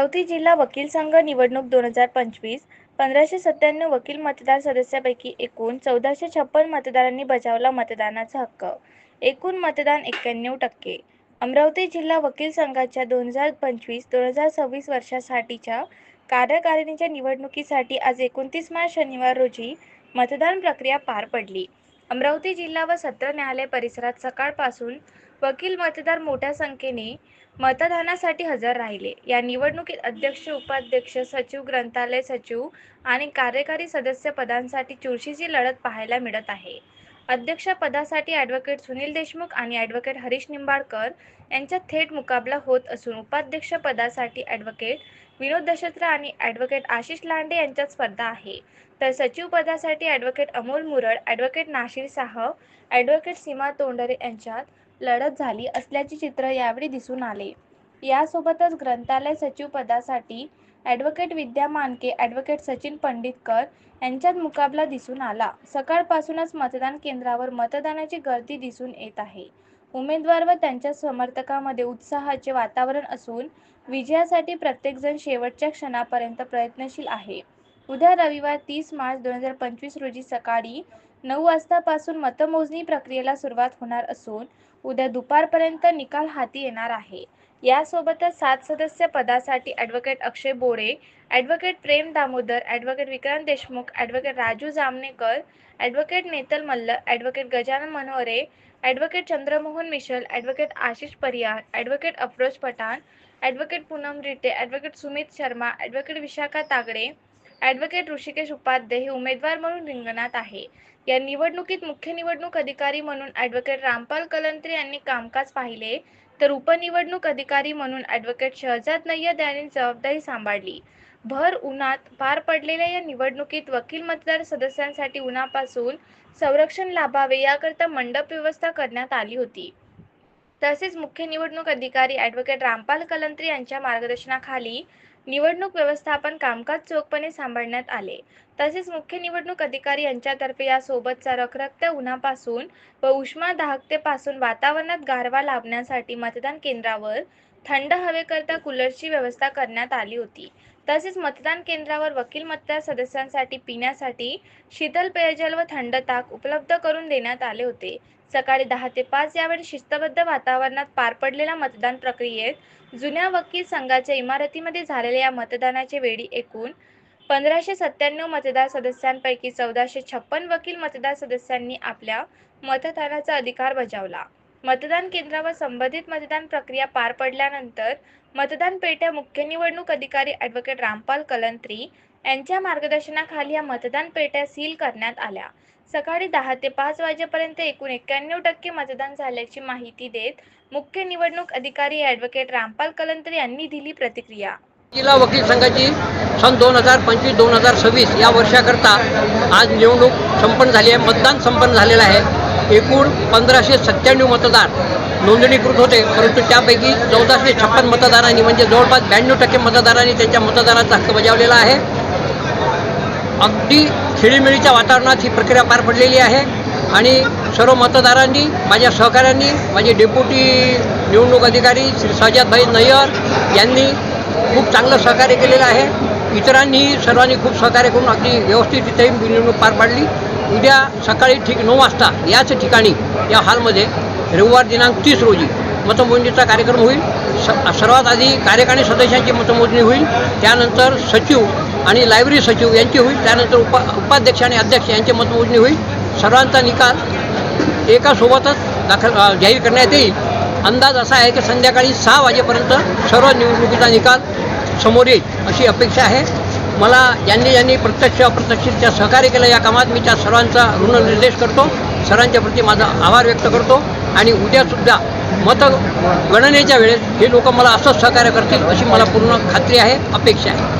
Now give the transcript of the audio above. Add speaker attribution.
Speaker 1: अमरावती जिल्हा वकील संघ निवडणूक दोन हजार पंचवीस पंधराशे सत्त्याण्णव वकील मतदार सदस्यापैकी एकूण चौदाशे छप्पन मतदारांनी बजावला मतदानाचा हक्क. एकूण मतदान एक्क्याण्णव टक्के. अमरावती जिल्हा वकील संघाच्या दोन हजार पंचवीस दोन हजार सव्वीस वर्षासाठीच्या कार्यकारिणीच्या निवडणुकीसाठी आज एकोणतीस मार्च शनिवार रोजी मतदान प्रक्रिया पार पडली. अमरावती जिल्हा व सत्र न्यायालय परिसरात सकाळपासून वकील मतदार मोठ्या संख्येने मतदानासाठी हजर राहिले. या निवडणुकीत अध्यक्ष उपाध्यक्ष सचिव ग्रंथालय सचिव आणि कार्यकारी सदस्य पदांसाठी चुरशीची लढत पाहायला मिळत आहे. अध्यक्षपदासाठी ॲडव्होकेट सुनील देशमुख आणि ॲडव्होकेट हरीश निंबाळकर यांच्यात थेट मुकाबला होत असून उपाध्यक्षपदासाठी ॲडव्होकेट विनोद दशत्रा आणि ॲडव्होकेट आशिष लांडे यांच्यात स्पर्धा आहे. तर सचिव पदासाठी advocate Amol Murad advocate Nashir Sah advocate Seema Tondare यांच्यात लढत झाली असल्याचे चित्र यावेळी दिसून आले. यासोबतच ग्रंथालय सचिव पदासाठी ॲडव्होकेट विद्या मानके ॲडव्होकेट सचिन पंडितकर यांच्यात मुकाबला दिसून आला. सकाळपासूनच मतदान केंद्रावर मतदानाची गर्दी दिसून येत आहे. उमेदवार व त्यांच्या समर्थकामध्ये उत्साहाचे वातावरण असून विजयासाठी प्रत्येकजण शेवटच्या क्षणापर्यंत प्रयत्नशील आहे. उद्या रविवार तीस मार्च दोन हजार पंचवीस रोजी सकाळी नऊ वाजतापासून मतमोजणी प्रक्रियेला सुरुवात होणार असून उद्या दुपारपर्यंत निकाल हाती येणार आहे. यासोबतच सात सदस्य पदासाठी advocate Akshay Bode advocate Prem Damodar advocate Vikrant Deshmukh advocate Raju Jamnekar advocate Netal Mall advocate Gajanan Manore advocate Chandramohan Mishal advocate Ashish Pariyar advocate Afroz Pathan advocate Poonam Rite advocate Sumit Sharma advocate Vishakha Tagade advocate Rishikesh Upadhye हे उमेदवार म्हणून रिंगणात आहे. या निवडणुकीत मुख्य निवडणूक अधिकारी म्हणून ॲडव्होकेट रामपाल कलंत्रे यांनी कामकाज पाहिले तर उपनिवडणूक अधिकारी म्हणून ॲडव्होकेट शहजाद नय्यद यांनी जबाबदारी सांभाळली. भर उन्हात पार पडलेल्या या निवडणुकीत वकील मतदार सदस्यांसाठी उन्हापासून संरक्षण लाभावे याकरता मंडप व्यवस्था करण्यात आली होती. तसेच मुख्य निवडणूक अधिकारी ॲडव्होकेट रामपाल कलंत्री यांच्या मार्गदर्शनाखाली निवडणूक व्यवस्थापन कामकाज चोखपणे सांभाळण्यात आले. तसेच मुख्य निवडणूक अधिकारी यांच्यातर्फे यासोबतचा रखरखत्या उन्हापासून व उष्मा दाहकतेपासून वातावरणात गारवा लाभण्यासाठी मतदान केंद्रावर थंड हवेकरता कूलरची व्यवस्था करण्यात आली होती. तसेच मतदान केंद्रावर वकील मतदार सदस्यांसाठी पिण्यासाठी शीतल पेयजल व थंड ताक उपलब्ध करून देण्यात आले होते. सकाळी दहा ते पाच यावेळी शिस्तबद्ध वातावरणात पार पडलेल्या मतदान प्रक्रियेत जुन्या वकील संघाच्या इमारतीमध्ये झालेल्या या मतदानाचे वेळी एकूण पंधराशे सत्त्याण्णव मतदार सदस्यांपैकी चौदाशे छप्पन वकील मतदार सदस्यांनी आपल्या मतदानाचा अधिकार बजावला. मतदान केंद्रावर संबंधित मतदान प्रक्रिया पार पडल्यानंतर मतदान पेट्या मुख्य निवडणूक अधिकारी ॲडव्होकेट रामपाल कलंत्री यांच्या मार्गदर्शनाखाली या मतदान पेट्या सील करण्यात आल्या. सकाळी दहा ते पाच वाजेपर्यंत एकूण एक्क्याण्णव टक्के मतदान झाल्याची माहिती देत मुख्य निवडणूक अधिकारी ॲडव्होकेट रामपाल कलंत्री यांनी दिली प्रतिक्रिया.
Speaker 2: जिल्हा वकील संघाची सन दोन हजार पंचवीस दोन हजार सव्वीस या वर्षाकरता आज निवडणूक संपन्न झाली आहे मतदान संपन्न झालेलं आहे. एकूण पंधराशे सत्त्याण्णव मतदार नोंदणीकृत होते परंतु त्यापैकी चौदाशे छप्पन मतदारांनी म्हणजे जवळपास ब्याण्णव टक्के मतदारांनी त्यांच्या मतदानाचा हक्क बजावलेला आहे. अगदी खेळीमेळीच्या वातावरणात ही प्रक्रिया पार पडलेली आहे आणि सर्व मतदारांनी माझ्या सहकाऱ्यांनी माझे डेप्युटी निवडणूक अधिकारी श्री सजादभाई नय्यर यांनी खूप चांगलं सहकार्य केलेलं आहे. इतरांनीही सर्वांनी खूप सहकार्य करून अगदी व्यवस्थित तिथेही निवडणूक पार पाडली. उद्या सकाळी ठीक नऊ वाजता याच ठिकाणी या हॉलमध्ये रविवार दिनांक तीस रोजी मतमोजणीचा कार्यक्रम होईल. स सर्वात आधी कार्यकारी सदस्यांची मतमोजणी होईल. त्यानंतर सचिव आणि लायब्ररी सचिव यांची होईल. त्यानंतर उपा उपाध्यक्ष आणि अध्यक्ष यांची मतमोजणी होईल. सर्वांचा निकाल एकासोबतच दाखल जाहीर करण्यात येईल. अंदाज असा आहे की संध्याकाळी सहा वाजेपर्यंत सर्व निवडणुकीचा निकाल समोर येईल अशी अपेक्षा आहे. मला ज्यांनी ज्यांनी प्रत्यक्ष अप्रत्यक्षरित्या सहकार्य केलं. या कामात मी त्या सर्वांचा ऋण निर्देश करतो. सरांच्या प्रती माझा आभार व्यक्त करतो. आणि उद्यासुद्धा मतगणनेच्या वेळेस हे लोक मला असंच सहकार्य करतील अशी मला पूर्ण खात्री आहे अपेक्षा आहे.